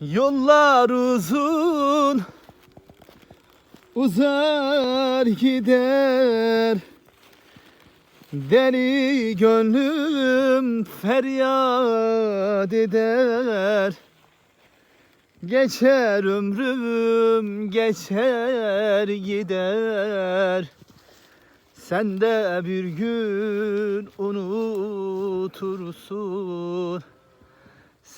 Yollar uzun Uzar gider. Deli gönlüm feryat eder. Geçer ömrüm geçer gider. Sen de bir gün unutursun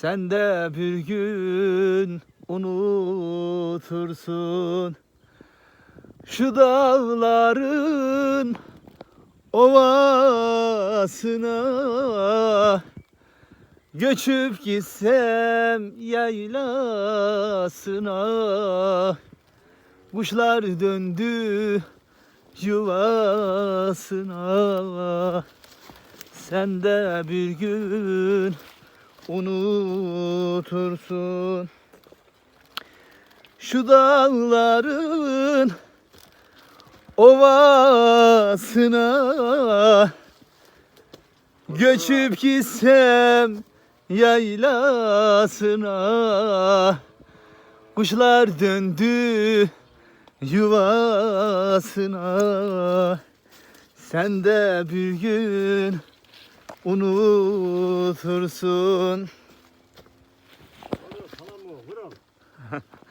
Sen de bir gün unutursun. Şu dağların ovasına Göçüp gitsem yaylasına. Kuşlar döndü yuvasına. Sen de bir gün unutursun. Şu dağların ovasına Göçüp gitsem yaylasına. Kuşlar döndü yuvasına. Sen de bir gün unutursun.